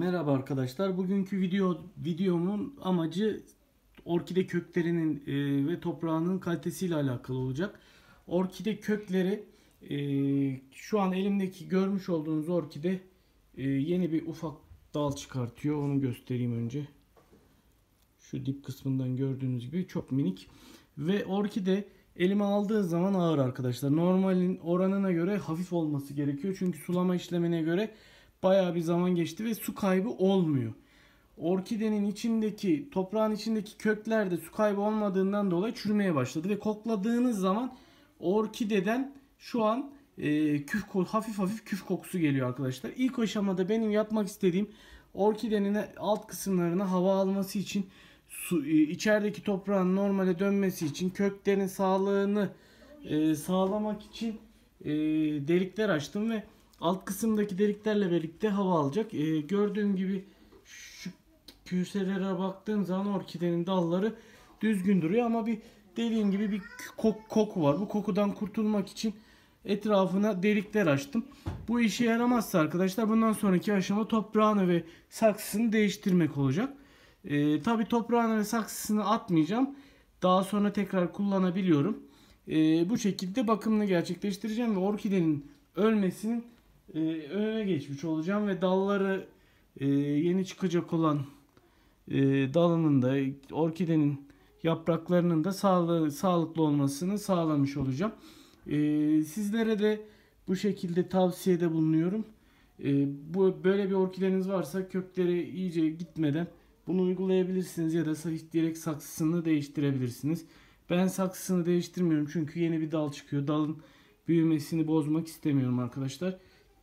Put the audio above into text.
Merhaba arkadaşlar. Bugünkü video videomun amacı orkide köklerinin e, ve toprağının kalitesiyle alakalı olacak. Orkide kökleri e, şu an elimdeki görmüş olduğunuz orkide e, yeni bir ufak dal çıkartıyor. Onu göstereyim önce. Şu dip kısmından gördüğünüz gibi çok minik. Ve orkide elime aldığı zaman ağır arkadaşlar. Normalin oranına göre hafif olması gerekiyor. Çünkü sulama işlemine göre bayağı bir zaman geçti ve su kaybı olmuyor. Orkidenin içindeki, toprağın içindeki köklerde su kaybı olmadığından dolayı çürümeye başladı ve kokladığınız zaman orkideden şu an e, küf hafif hafif küf kokusu geliyor arkadaşlar. İlk aşamada benim yapmak istediğim orkidenin alt kısımlarına hava alması için su, e, içerideki toprağın normale dönmesi için köklerin sağlığını e, sağlamak için e, delikler açtım ve alt kısımdaki deliklerle birlikte hava alacak. E, gördüğüm gibi şu küselere baktığım zaman orkidenin dalları düzgün duruyor ama bir dediğim gibi bir kok, koku var. Bu kokudan kurtulmak için etrafına delikler açtım. Bu işe yaramazsa arkadaşlar bundan sonraki aşama toprağını ve saksısını değiştirmek olacak. E, Tabi toprağını ve saksısını atmayacağım. Daha sonra tekrar kullanabiliyorum. E, bu şekilde bakımını gerçekleştireceğim ve orkidenin ölmesinin e, önüne geçmiş olacağım ve dalları e, yeni çıkacak olan e, dalının da orkidenin yapraklarının da sağlığı, sağlıklı olmasını sağlamış olacağım. E, sizlere de bu şekilde tavsiyede bulunuyorum. E, bu böyle bir orkideniz varsa kökleri iyice gitmeden bunu uygulayabilirsiniz ya da direkt saksısını değiştirebilirsiniz. Ben saksısını değiştirmiyorum çünkü yeni bir dal çıkıyor. Dalın büyümesini bozmak istemiyorum arkadaşlar.